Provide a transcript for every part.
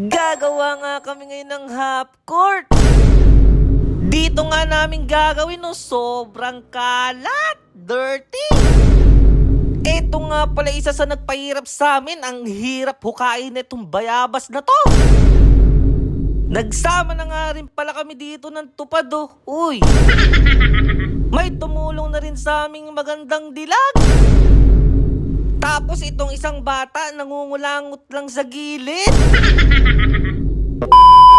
Gagawa nga kami ngayon ng half court. Dito nga namin gagawin no, sobrang kalat, dirty. Ito nga pala isa sa nagpahirap sa amin, ang hirap hukain itong bayabas na to. Nagsama na nga rin pala kami dito ng tupad oh. Uy, may tumulong na rin sa aming magandang dilag. Tapos itong isang bata nangungulangot lang sa gilid.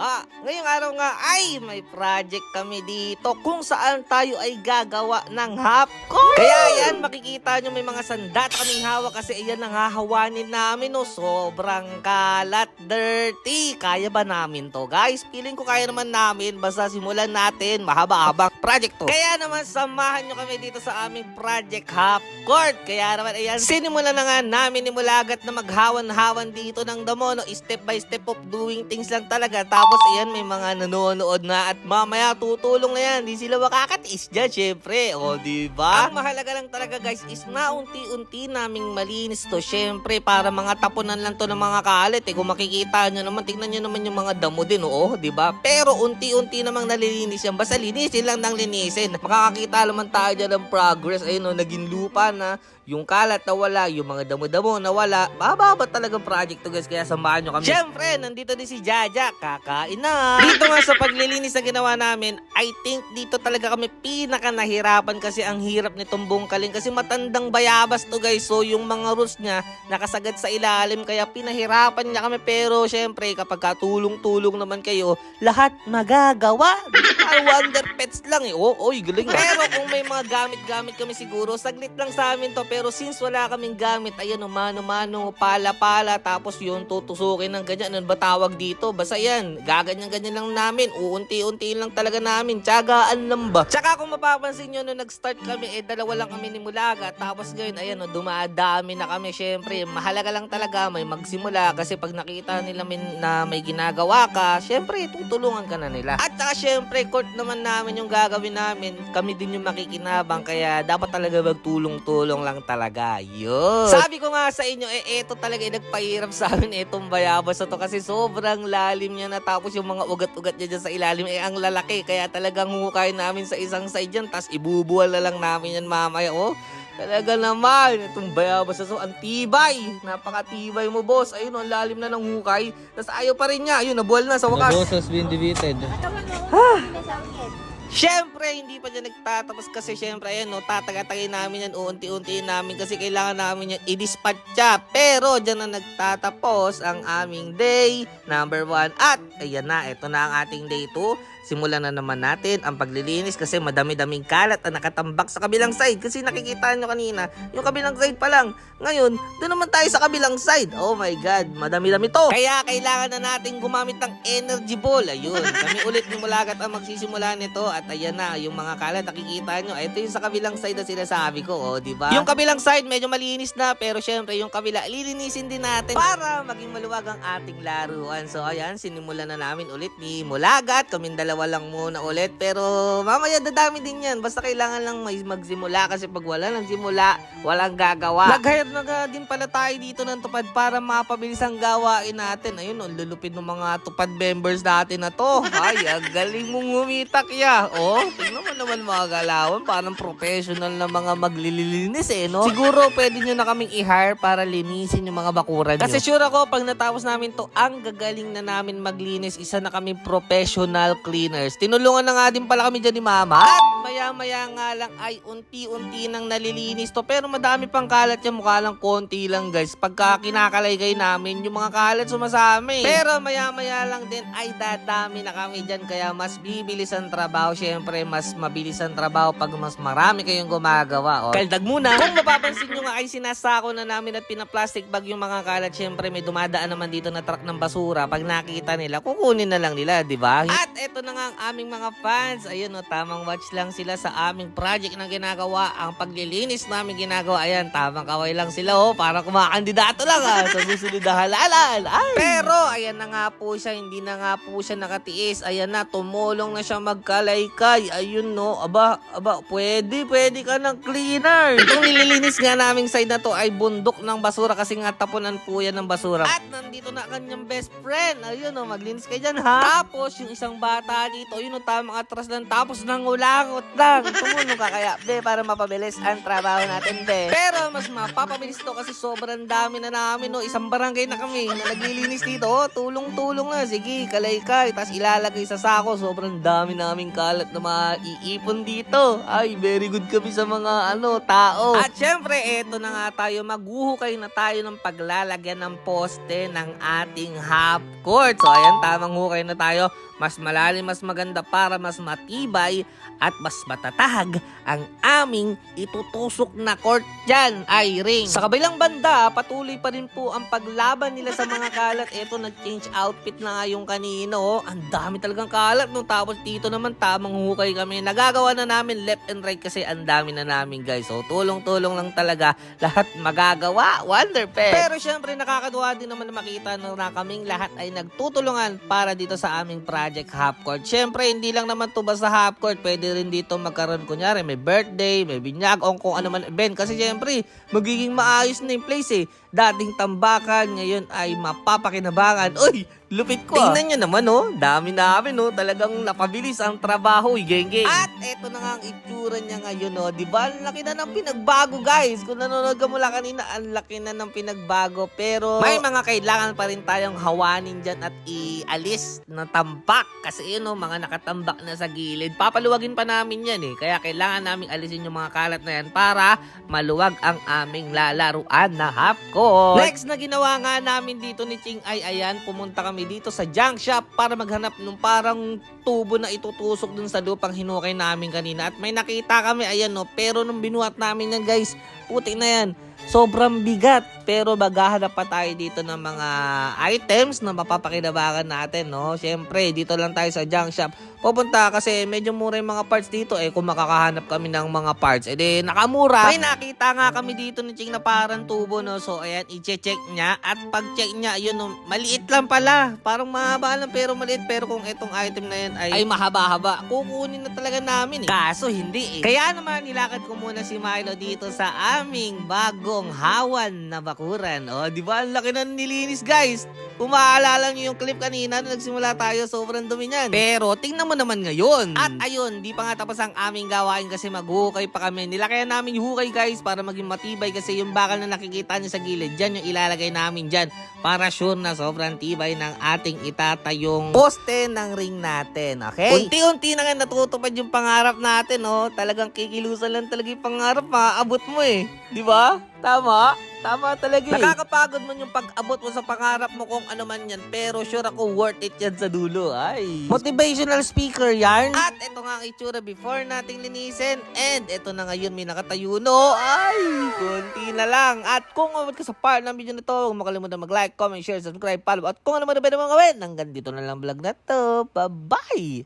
Nga. Ngayong araw nga ay may project kami dito kung saan tayo ay gagawa ng court. Kaya yan, makikita nyo may mga sandat kaming hawak kasi ayan ang hahawanin namin. No? Sobrang kalat, dirty. Kaya ba namin to? Guys, feeling ko kaya naman namin. Basta simulan natin. Mahaba-habang project to. Kaya naman samahan nyo kami dito sa aming project court. Kaya naman ayan, sinimulan na nga namin ni Mulagat na maghawan-hawan dito ng damo. No? Step by step of doing things lang talaga. Tapos ayan, may mga nanonood na at mamaya tutulong na yan. Di sila makakatiis dyan, syempre. O, di ba? Ang mahalaga lang talaga guys is na unti-unti naming malinis to. Syempre, para mga tapunan lang to ng mga kalit. Eh, kung makikita nyo naman, tignan nyo naman yung mga damo din, oo, di ba? Pero unti-unti namang nalilinis yan. Basta linisin lang ng linisin. Makakakita naman tayo dyan ng progress. Ayun, no, naging lupa na yung kalat na wala, yung mga damo-damo na wala, bababa talaga project to guys, kaya samahan nyo kami. Siyempre, nandito din si Jaja, kakain na. Dito nga sa paglilinis na ginawa namin, I think dito talaga kami pinaka nahirapan kasi ang hirap nitong bungkalin kasi matandang bayabas to guys. So yung mga roots niya nakasagad sa ilalim kaya pinahirapan niya kami pero syempre kapag tulong-tulong naman kayo, lahat magagawa. Wonder pets lang eh. Oh, oy, galing. ah. Pero kung may mga gamit-gamit kami siguro, saglit lang sa amin to. Pero since wala kaming gamit, ayan, mano-mano, pala-pala, tapos yun, tutusukin ng ganyan. Ano ba tawag dito? Basta yan, gaganyan-ganyan lang namin. Uunti-unti lang talaga namin. Tsagaan lang ba? Tsaka kung mapapansin nyo, nung nag-start kami, eh, dalawa lang kami ni Mulaga. Tapos ngayon, ayan, oh, dumadami na kami. Syempre, mahalaga lang talaga may magsimula. Kasi pag nakita nila min, na may ginagawa ka, syempre, tutulungan ka na nila. At saka, syempre, court naman namin yung gagawin namin. Kami din yung makikinabang. Kaya dapat talaga magtulong-tulong lang talaga. Yun. Sabi ko nga sa inyo, eh, eto talaga yung nagpahirap sa amin itong bayabas na to. Kasi sobrang lalim niya na. Yung mga ugat-ugat niya dyan sa ilalim, eh, ang lalaki. Kaya talagang hukay namin sa isang side dyan. Tapos ibubuwal na lang namin yan mamaya. Oh, Talaga naman, itong bayabas na so, ang tibay. Napakatibay mo, boss. Ayun, ang lalim na ng hukay. Tapos ayaw pa rin niya. Ayun, nabuwal na sa The wakas. boss has been defeated. Siyempre, hindi pa dyan nagtatapos kasi siyempre, ayan, no, tatagatagay namin yan, uunti-unti namin kasi kailangan namin yan i-dispatcha. Pero dyan na nagtatapos ang aming day number 1. At, ayan na, ito na ang ating day 2. Simulan na naman natin ang paglilinis kasi madami-daming kalat ang nakatambak sa kabilang side. Kasi nakikita nyo kanina, yung kabilang side pa lang. Ngayon, doon naman tayo sa kabilang side. Oh my God, madami-dami to. Kaya kailangan na natin gumamit ng energy ball. Ayun, kami ulit ni Mulagat ang magsisimula nito. At ayan na, yung mga kalat, nakikita nyo. Ito yung sa kabilang side na sinasabi ko, oh, di ba? Yung kabilang side, medyo malinis na. Pero syempre, yung kabila, lilinisin din natin para maging maluwag ang ating laruan. So, ayan, sinimulan na namin ulit ni Mulagat. Kaming dalawa lang muna ulit. Pero mamaya dadami din yan. Basta kailangan lang may magsimula kasi pag wala nang simula, walang gagawa. Nag-hire na din pala tayo dito ng tupad para mapabilis ang gawain natin. Ayun, ang lulupin ng mga tupad members natin na to. Ay, ang galing mong humitak ya. Oh, tingnan mo naman mga galawan. Parang professional na mga maglilinis eh, no? Siguro pwede nyo na kaming i-hire para linisin yung mga bakuran nyo. Kasi sure ako, pag natapos namin to, ang gagaling na namin maglinis, isa na kami professional cleaners. Tinulungan na nga din pala kami dyan ni Mama. At maya-maya nga lang ay unti-unti nang nalilinis to. Pero madami pang kalat yan, mukha lang konti lang guys. Pagka kinakalaygay namin, yung mga kalat sumasami. Pero maya-maya lang din ay dadami na kami dyan. Kaya mas bibilis ang trabaho. Siyempre, mas mabilis ang trabaho pag mas marami kayong gumagawa. O, kaldag muna. Kung mapapansin nyo nga ay sinasako na namin at pinaplastic bag yung mga kalat. Siyempre, may dumadaan naman dito na truck ng basura. Pag nakita nila, kukunin na lang nila, di ba? At eto na nga ang aming mga fans. Ayun, no, tamang watch lang sila sa aming project na ginagawa. Ang paglilinis namin ginagawa. Ayan, tamang kaway lang sila, oh. Para kumakandidato lang, ah, sa susunod na halalan. Ay. Pero, ayan na nga po siya. Hindi na nga po siya nakatiis. Ayan na, tumulong na siya magkalaykay. Ayun, no. Aba, aba, pwede, pwede ka ng cleaner. Itong nililinis nga naming side na to ay bundok ng basura kasi nga tapunan po yan ng basura. At nandito na kanyang best friend. Ayun, no, maglinis kayo dyan, ha? Tapos, yung isang bata dito, yun, no, tamang atras lang. Tapos, nangulangot lang. Tumulong ka kaya, be, para mapabilis ang trabaho natin, be. Pero, mas mapapabilis to kasi sobrang dami na namin, no. Isang barangay na kami na naglilinis dito. Oh, tulong-tulong na. Sige, kalaykay. Tapos, ilalagay sa sako. Sobrang dami naming kalat na maiipon dito. Ay, very good kami sa mga, ano, tao. At syempre, eto na nga tayo. Maghuhukay na tayo ng paglalagyan ng poste ng ating half court. So, ayan, tamang hukay na tayo. Mas malalim, mas maganda para mas matibay at mas matatag ang aming itutusok na court dyan ring. Sa kabilang banda, patuloy pa rin po ang paglaban nila sa mga kalat. Eto, nag-change outfit na nga yung kanino. oh. Ang dami talagang kalat. No? Tapos dito naman, tamang hukay kami. Nagagawa na namin left and right kasi ang dami na namin guys. So, tulong-tulong lang talaga. Lahat magagawa. Wonder Pet. Pero syempre, nakakatuwa din naman na makita na kaming lahat ay nagtutulungan para dito sa aming project half court. Syempre, hindi lang naman to basta half court. Pwede rin dito magkaroon, kunyari, may birthday, may binyag, o kung ano man event. Kasi syempre, magiging maayos na yung place eh. Dating tambakan, ngayon ay mapapakinabangan. Uy, lupit ko ah. Tingnan nyo naman oh, dami namin oh. Talagang napabilis ang trabaho, eh, geng geng. At eto na nga ang itsura niya ngayon oh. Di ba? Ang laki na ng pinagbago guys. Kung nanonood ka mula kanina, ang laki na ng pinagbago. Pero may mga kailangan pa rin tayong hawanin dyan at ialis na tambak. Kasi yun oh, mga nakatambak na sa gilid. Papaluwagin pa namin yan eh. Kaya kailangan namin alisin yung mga kalat na yan para maluwag ang aming lalaruan na half court. Next na ginawa nga namin dito ni Ching ay ayan, pumunta kami dito sa junk shop para maghanap nung parang tubo na itutusok dun sa lupang hinukay namin kanina. At may nakita kami, ayan no, pero nung binuhat namin yan guys, puti na yan. Sobrang bigat, pero maghahanap pa tayo dito ng mga items na mapapakinabangan natin, no? Siyempre, dito lang tayo sa junk shop. Pupunta kasi medyo mura yung mga parts dito, eh kung makakahanap kami ng mga parts, eh di nakamura. May nakita nga kami dito ni Ching na parang tubo, no? So, ayan, i-check niya. At pag-check niya, yun, no, maliit lang pala. Parang mahaba lang, pero maliit. Pero kung itong item na yan ay, ay mahaba-haba, kukunin na talaga namin, eh. Kaso, hindi, eh. Kaya naman, nilakad ko muna si Milo dito sa aming bagong hawan na bakuran. O, di ba? Ang laki na nilinis, guys. Kung maaalala nyo yung clip kanina na nagsimula tayo, sobrang dumi niyan. Pero, tingnan mo naman ngayon. At ayun, di pa nga tapos ang aming gawain kasi maghukay pa kami. Nilakayan namin yung hukay, guys, para maging matibay kasi yung bakal na nakikita nyo sa gilid, dyan yung ilalagay namin dyan para sure na sobrang tibay ng ating itatayong poste ng ring natin. Okay? Unti-unti na nga natutupad yung pangarap natin, oh. Talagang kikilusan lang talaga yung pangarap, maaabot mo eh. Di ba? Tama? Tama talaga eh. Nakakapagod man yung pag-abot mo sa pangarap mo kung ano man yan. Pero sure ako worth it yan sa dulo. Ay. Motivational speaker yan. At ito nga ang itsura before nating linisin. And ito na ngayon may nakatayo no. Ay, konti na lang. At kung umabot ka sa part ng video na to, huwag makalimutan mag-like, comment, share, subscribe, follow. At kung ano man na pwede mong gawin, hanggang dito na lang vlog na to. Bye-bye!